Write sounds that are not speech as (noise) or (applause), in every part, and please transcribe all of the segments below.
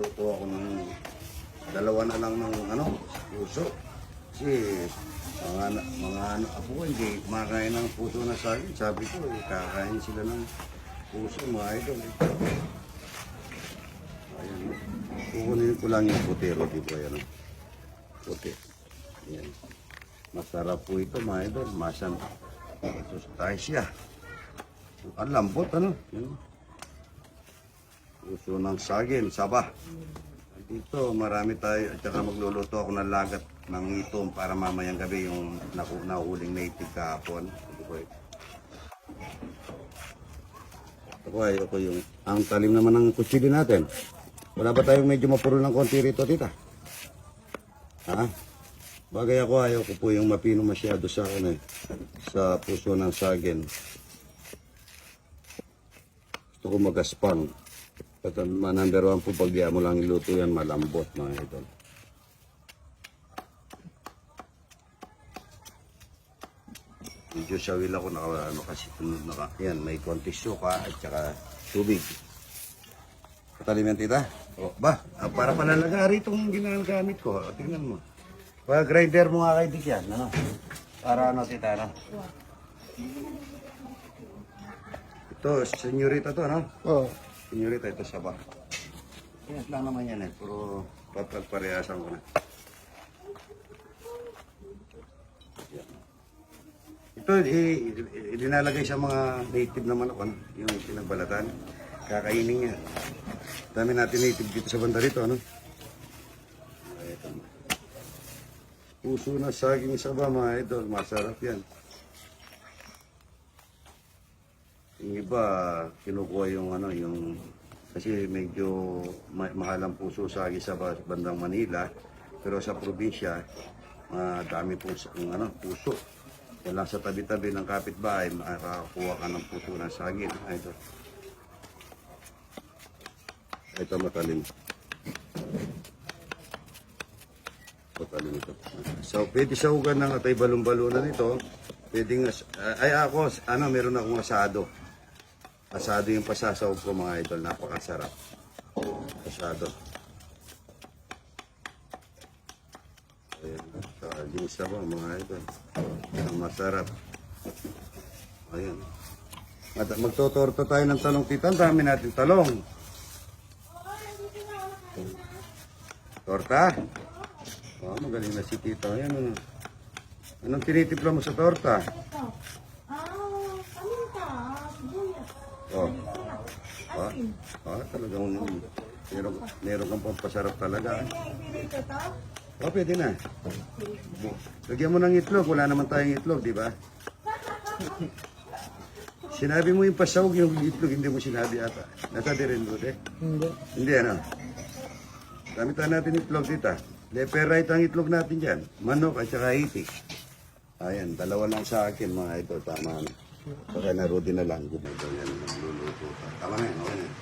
magluluto ako ng dalawa na lang ng ano, puso. Kasi mga, mga ano, apo ko hindi kumakain ng puso na sa akin. Sabi ko, eh, kakain sila ng puso, mga idol. Ayan. Kukunin ko lang yung puti, Rodi po. Ayan. oh. Puti. Ayan. Masarap po ito, mga idol. Masan. Ito tayo siya. Ang lambot, ano? Yan. Puso ng saging, saba. Dito, marami tayo. At saka magluluto ako ng lagat ng itom para mamayang gabi yung naku, nahuling native kahapon. Ito po eh. Ito po ay, ito yung... Ang talim naman ng kutsili natin. Wala ba tayong medyo mapuro ng konti rito, tita? Ha? Bagay ako, ayaw ko po yung mapino masyado sa ano eh, sa puso ng saging. Gusto ko magaspang. At ang ma- number one po, pag di mo lang iluto yan, malambot mga idol. Medyo sawil ako naka, ano kasi tunod naka, yan, may konti suka at saka tubig. Pataliman tita? O, ba, ah, para palalagari itong ginagamit ko. Tingnan mo. Pa grinder mo nga kay Dick yan, ano? Para ano tita, ano? Ito, senyorita to, ano? Oo. Senyorita, ito siya ba? Yes lang naman yan eh, puro papagparehasan ko na. Yan. Ito, i- i- dinalagay sa mga native na manok, ano? yung pinagbalatan. Kakainin niya. Dami natin native dito sa banda rito, ano? Puso na saging saba, mga idol. Masarap yan. Yung iba, kinukuha yung ano, yung kasi medyo ma- mahal ang puso sa sa ba- bandang Manila, pero sa probinsya, madami po ang ano, puso. Lang sa tabi-tabi ng kapitbahay, makakakuha ka ng puso ng saging. Ito. Ito matalim. Matalim ito. So, pwede sa ugan ng atay balon-balunan ito. Pwede nga, ay ako, ano, meron akong asado. Asado yung pasasaw ko mga idol, napakasarap. Asado. Ayan, saging saba mga idol. Masarap. Ayan. At magtotorto tayo ng talong tita, ang dami natin talong. Torta? Oh, magaling na si tita. Ayan, ano. Anong tinitimpla mo sa torta? Ah, paminta, sibuyas. Oh. Ah, ah talagang meron, kang pampasarap talaga. eh. To? Oh, pwede na. Lagyan mo ng itlog. Wala naman tayong itlog, di ba? (laughs) Sinabi mo yung pasawag yung itlog, hindi mo sinabi ata. Nasa di rin, Rude? Hindi. Hindi, ano? Gamitan natin itlog, tita. Leperite ang itlog natin dyan. Manok at saka itik. Ayan, dalawa lang sa akin, mga ito. Tama na. Saka na Rudy na lang. Ito yan, nagluluto pa. Tama na yan, okay na yan.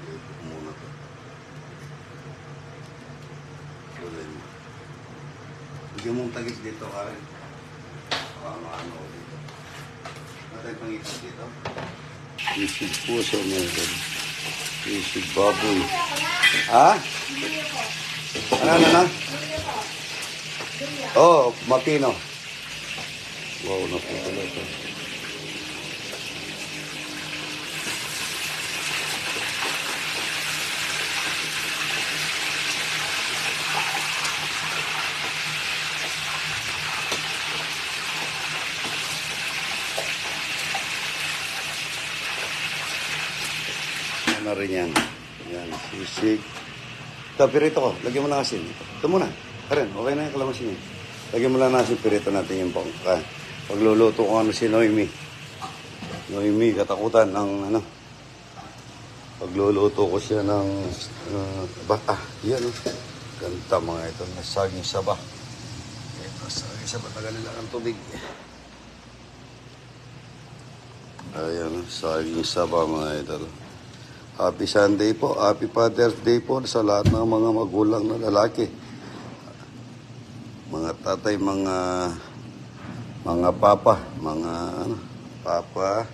Luto ko muna to. So, then, Bigyan mong tagis dito, Karen. Baka maano ko dito. Matay pang itlog dito. Isig puso meron. Isig baboy. Ha? Ano, ano, ano? Oh, Makino. Wow, naputula ito. Ano rin yan? Yan, sisig. Ito, pirito ko. Lagyan mo ng asin. Ito muna. Karen, okay na yung kalamansin niya. Lagyan mo lang ng asin, pirito natin yung pang... Ah, pagluluto ko ano si Noemi. Noemi, katakutan ng ano. Pagluluto ko siya ng... Uh, bata. Yan, oh. Ganda mga ito. Nasaging saba. Ito, saging saba. Tagalin lang ang tubig. Ayan, oh, saging saba mga idol. Happy Sunday po. Happy Father's Day po sa lahat ng mga magulang na lalaki. Mga tatay, mga mga papa, mga ano, papa,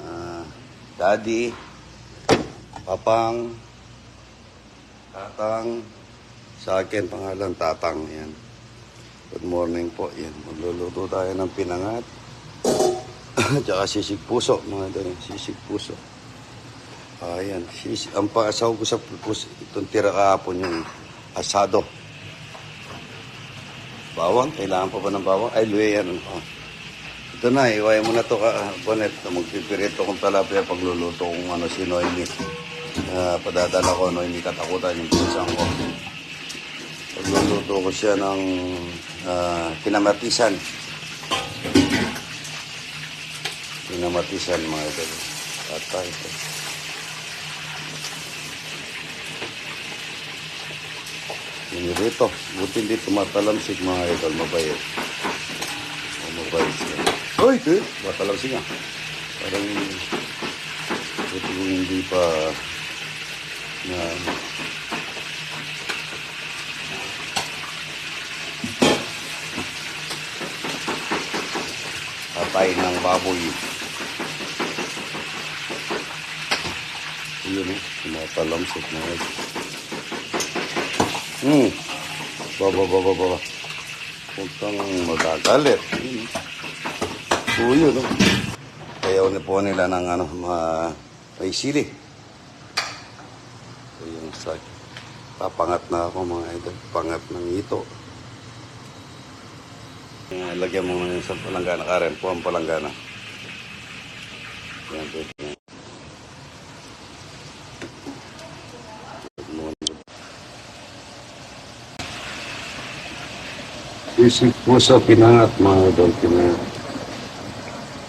ah, daddy, Papang, Tatang, sa akin pangalan Tatang yan. Good morning po. Yan, magluluto tayo ng pinangat. (laughs) Tsaka sisig puso, mga idol. Sisig puso. Ayan, sisig, ang paasaw ko sa puso, itong tira kahapon yung asado. Bawang, kailangan pa ba ng bawang? Ay, luwe yan. Oh. Ito na, iwayan mo na to ka, Bonet. Magpipirito kong talapia pagluluto kung ano si Noemi. Uh, padadala ko, Noemi katakutan yung pinsang ko. Pagluluto ko siya ng ah, kinamatisan. Kinamatisan mga ito. At ito. Pinirito. Buti hindi tumatalamsik mga idol. Mabayot. O mabayot siya. Uy, ito. Matalamsik nga. Parang buti kung hindi pa na patay ng baboy. Yun eh. Tumatalamsik mga idol. Hmm. Baba, baba, baba. Huwag kang magagalit. Oo, yun. No? Kaya ni po nila ng ano, ma, may sili. Ito yung sa papangat na ako mga idol. Pangat ng ito. Lagyan mo ng isang palanggana. Karen, po ang palanggana. Yan, pwede na. Isip po sa pinangat mga idol, pinangat.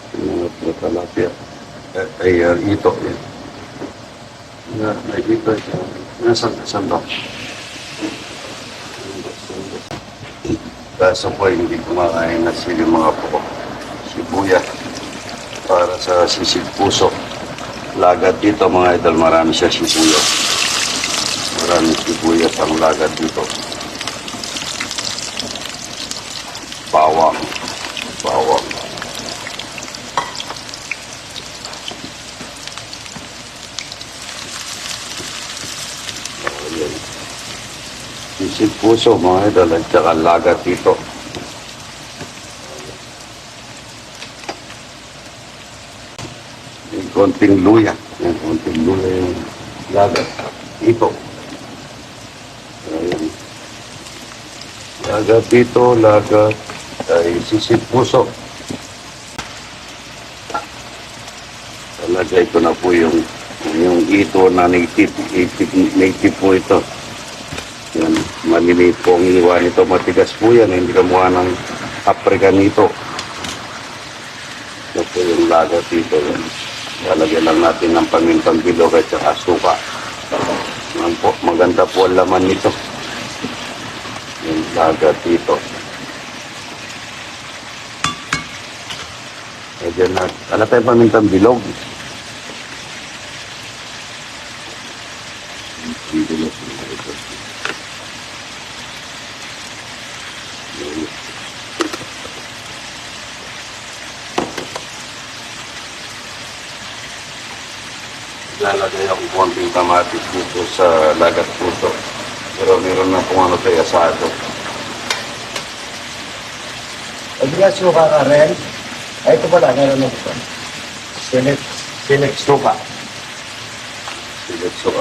Pinangat na talapia. Eh, ay, uh, ito. Yan. Na, ay, ito. ito. Nasaan, nasaan ba? Kaso po, hindi kumakain na sila mga po. Sibuya. Para sa sisig puso. Lagat dito mga idol, marami siya sibuya. Marami sibuyas ang lagat dito. Bawang bawang Ayan. Sisig puso mga idol at saka lagat dito. May konting luya. May konting luya yung lagat. Ito. Ayan. Lagat dito, lagat ay sisig puso. Talagay ko na po yung yung ito na native, native, native po ito. Yan, maliliit po ang iwan ito. Matigas po yan, hindi kamukha ng African ito. Ito po yung lagat dito. Yan. Lalagyan lang natin ng pamintang bilog at saka suka. Yan maganda po ang laman nito. Yung lagat dito. Medyo na, ano tayo pamintang bilog? Lalagay ako konting kamatis dito sa lagat puso. Pero meron na kung ano tayo asado. Agrias suka ka rin. Ay, ito pala, meron na ito. Select, select suka. Sige, so,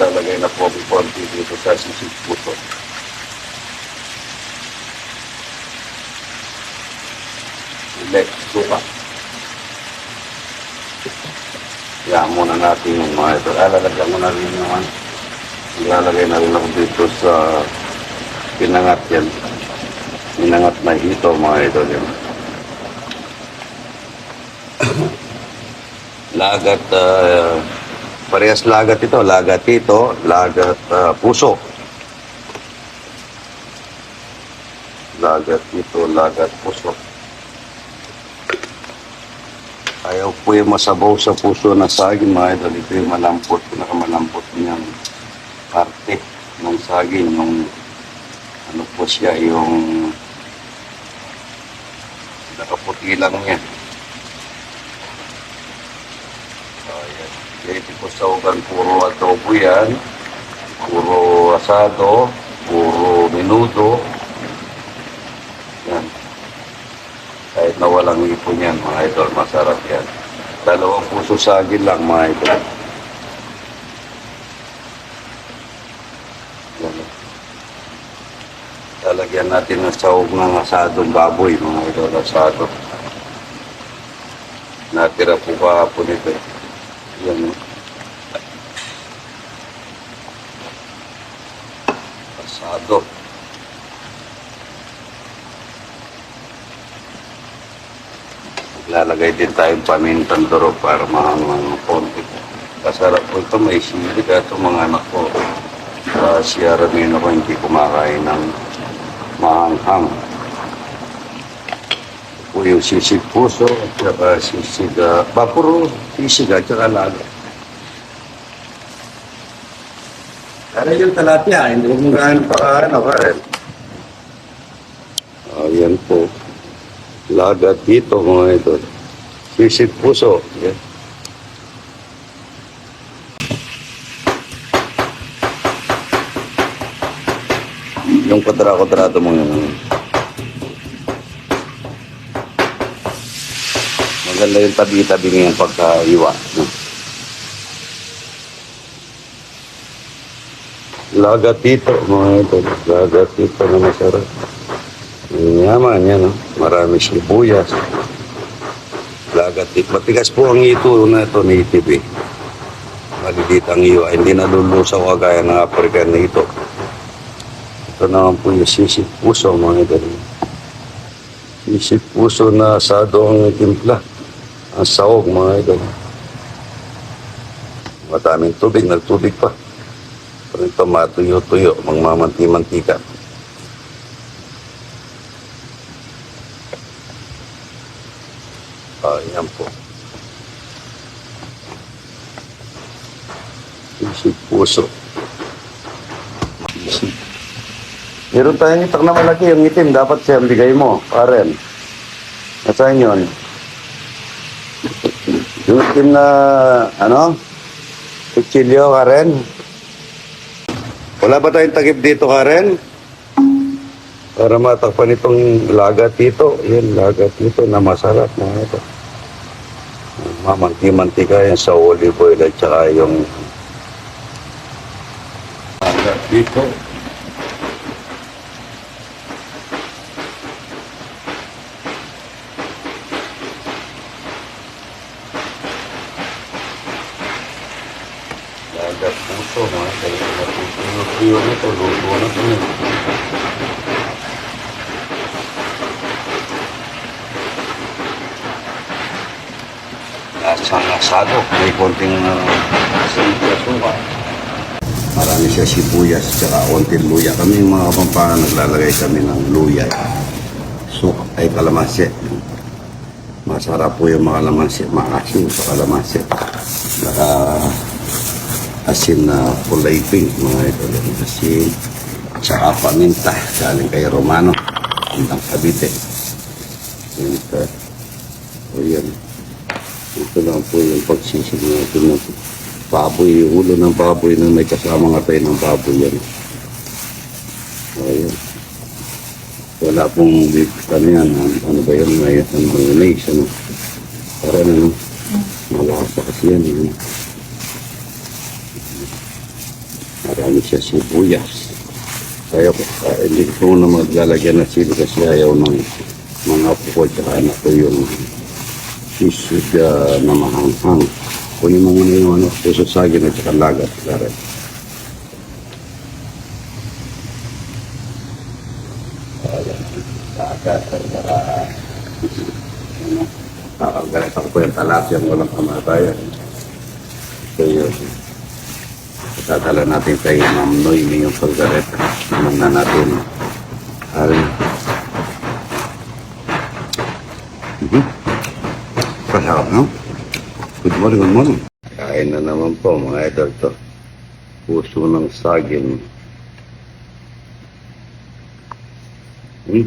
lalagay na po ang konti dito sa sisig puso. Select suka. Yan muna natin yung mga ito. Ah, lalagyan mo na rin naman. Ilalagay na rin ako dito sa pinangat yan. Pinangat na ito mga ito yan. Lagat, ah, parehas lagat ito. Lagat ito, lagat ah, puso. Lagat ito, lagat puso. Ayaw po yung masabaw sa puso na saging, mga idol. Ito yung malampot, pinakamalampot niyang parte ng saging. Yung ano po siya, yung nakaputi lang niya. Ayan. Pwede po sa ugan, puro adobo yan. Puro asado, puro minudo. Yan. Kahit na walang ipon yan, mga idol, masarap yan. Dalawang puso sagin lang, mga idol. Yan. Lalagyan natin ng sahog ng asadong baboy, mga idol, asado. Natira po kahapon ito. eh. Yan. Asado. Lalagay din tayong pamintang durog para mahangang konti. Kasarap po ito, may sili ka ito mga anak ko. Uh, si Aramino ko hindi kumakain ng mahanghang. Po yung sisig puso at saka sisig, uh, bapuro, sisig at saka laga. Ano yung talapia? Hindi mo gaano pa ano ka rin. Ayan po. Lagat dito mga ito. Sisig puso. Yan. Yung kwadra-kwadrado mo yun. Maganda yung tabi-tabi ngayon pagka-iwa. No? Lagat dito mga ito. Lagat dito na masarap. Yung Yaman yan, no? marami sibuyas. Lagat dito. Matigas po ang ito na ito ni TV. Maliliit ang iwa. Hindi nalulusaw kagaya ng African na ito. Ito naman po yung sisig puso mga ito. Sisig puso na asado ang timpla. Ang sahog mga ito. Mataming tubig, nagtubig pa. Pero ito matuyo-tuyo, mangmamanti-mantika. Ah, yan po. Isip puso. Meron tayong itak na malaki, yung itim. Dapat siya bigay mo, paren. Nasaan yun? Itim na, ano? Kutsilyo, Karen? Wala ba tayong takip dito, Karen? Para matakpan itong lagat dito. Yan, lagat dito na masarap mga ito. Mamanti-mantika yan sa olive oil at saka yung lagat dito. Lagat puso, mga kaya natutuyo nito, luto na ito. Lasang asado, may konting uh, suka. Marami siya sibuyas, tsaka konting luya. Kami yung mga kapampangan naglalagay kami ng luya. Suka ay kalamansi. Masarap po yung mga kalamansi, maasim sa kalamansi. Asin na kulay pink, mga ito. Asin, tsaka paminta, galing kay Romano, ang Cavite. Paminta. O yan. Ito lang po yung pagsisig natin ng baboy, yung ulo ng baboy na may kasama nga tayo ng baboy yan. Ayan. Wala pong beef, ano yan, ano, ba yan, may ano, mayonnaise, ano. Para ano, malasa kasi yan. Ano. Siya sibuyas. Kaya uh, hindi ko na maglalagyan ng sili kasi ayaw ng mga apo ko tsaka anak ko yung sisig uh, na mahanghang. Kunin mo muna yung ano, puso sagin at saka lagat. At ano, kakagalit ako po yung talapyang walang kamatayan. So Tatala natin kay Ma'am Noy yung paggalit. Naman na natin. Arin. Mhm. Masarap, no? Good morning, good morning. Kain na naman po, mga idol to. Puso ng saging. Hmm.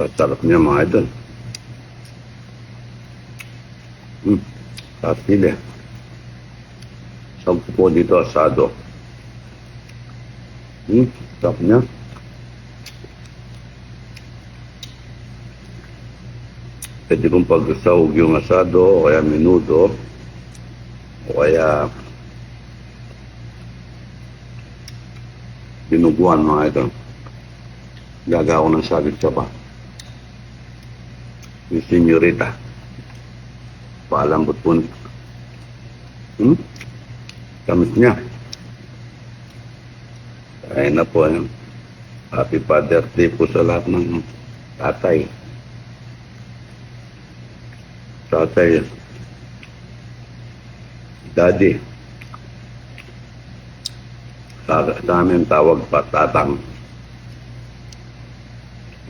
Ang sarap niya, mga idol. Tapos Sampu po dito, asado. Hmm, sarap niya. Pwede kong pagsahog yung asado o kaya minudo o kaya dinuguan mga ito. Gaga ko ng sagit sa ba. Yung senyorita. Paalambot po. Hmm? Kamit niya. Ayun na po. Ayun. Happy Father's Day po sa lahat ng tatay. Tatay. Daddy. Sa, sa amin tawag pa tatang.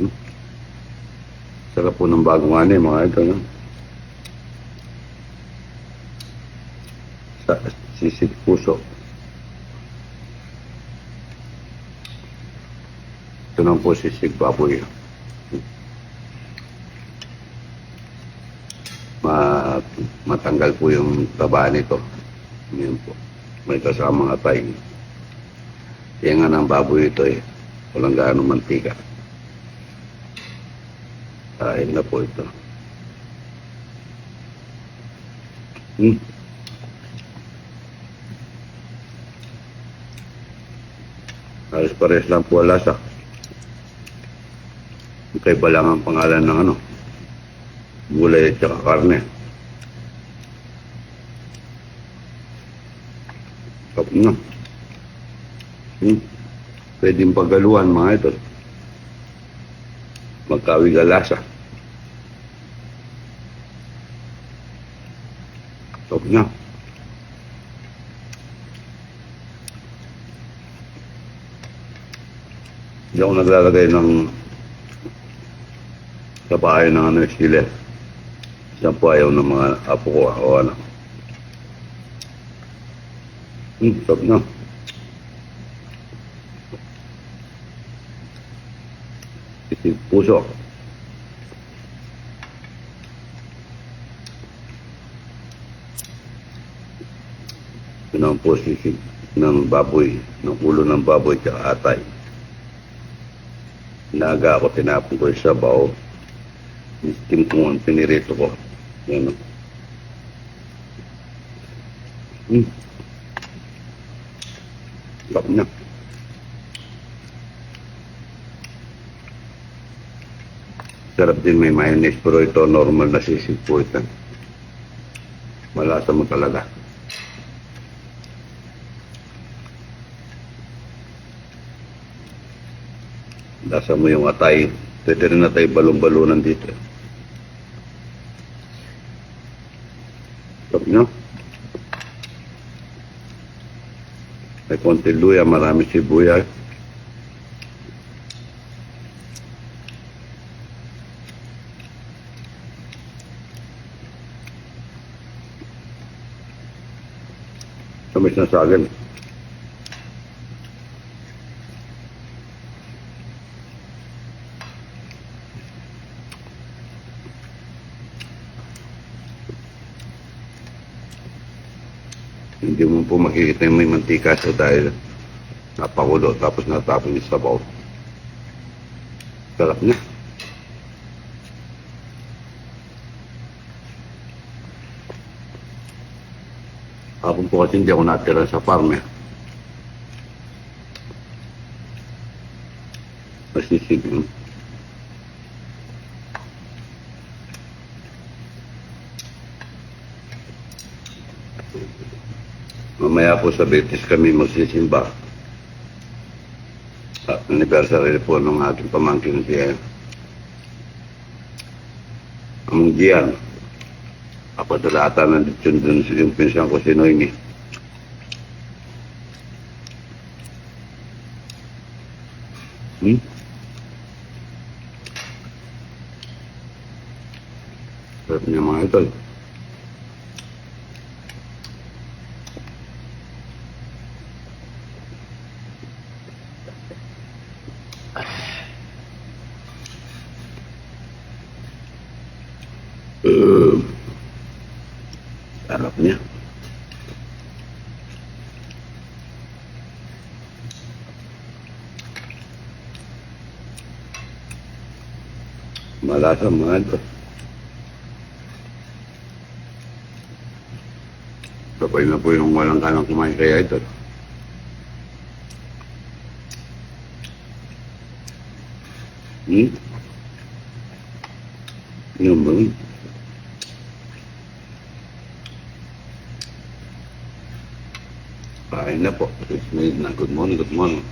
Hmm? Sarap po ng bagong ani mga ito. No? Sa sisig puso. Ito lang po sisig baboy. Ma matanggal po yung taba nito. Yun po. May kasamang atay. Kaya nga ng baboy ito eh. Walang gaano mantika. Kain na po ito. Hmm. Halos pares lang po ang lasa. Kaiba lang ang pangalan ng ano. Gulay at saka karne. Sarap na. Hmm. Pwedeng pagaluan mga ito. Magkawig ang lasa. Sarap na. Hindi ako naglalagay ng sa bahay ng ano, sile. Isang po ayaw ng mga apo ko o ano. Hmm, sarap na. Isip puso. Yun ang po sisig ng baboy, ng ulo ng baboy at atay. Naga ako, tinapon ko yung sabaw. Steam ko ang pinirito ko. Yan o. Hmm. Sarap niya. Sarap din may mayonnaise pero ito normal na sisig po ito. Malasa mo talaga. Lasa mo yung atay. Pwede rin atay balong-balunan dito. Sarap nyo. May konti luya, marami sibuyas. Na sa akin. Hindi mo po makikita yung may mantika so dahil napakulo tapos natapon yung sabaw. Sarap niya. Hapon po kasi hindi ako natira sa farm eh. Masisig yun. Mamaya po sa Betis kami magsisimba. At anniversary po ng ating pamangkin si Among Gian. Kapadalata na dito dun yung pinsan ko si Noemi. Hmm? Sarap niya mga ito. Sarap niya. Malasa mga ito. Sabay na po yung walang kanang kumain kaya ito. Hmm? Yung ba? Kain na po. Good morning, good morning.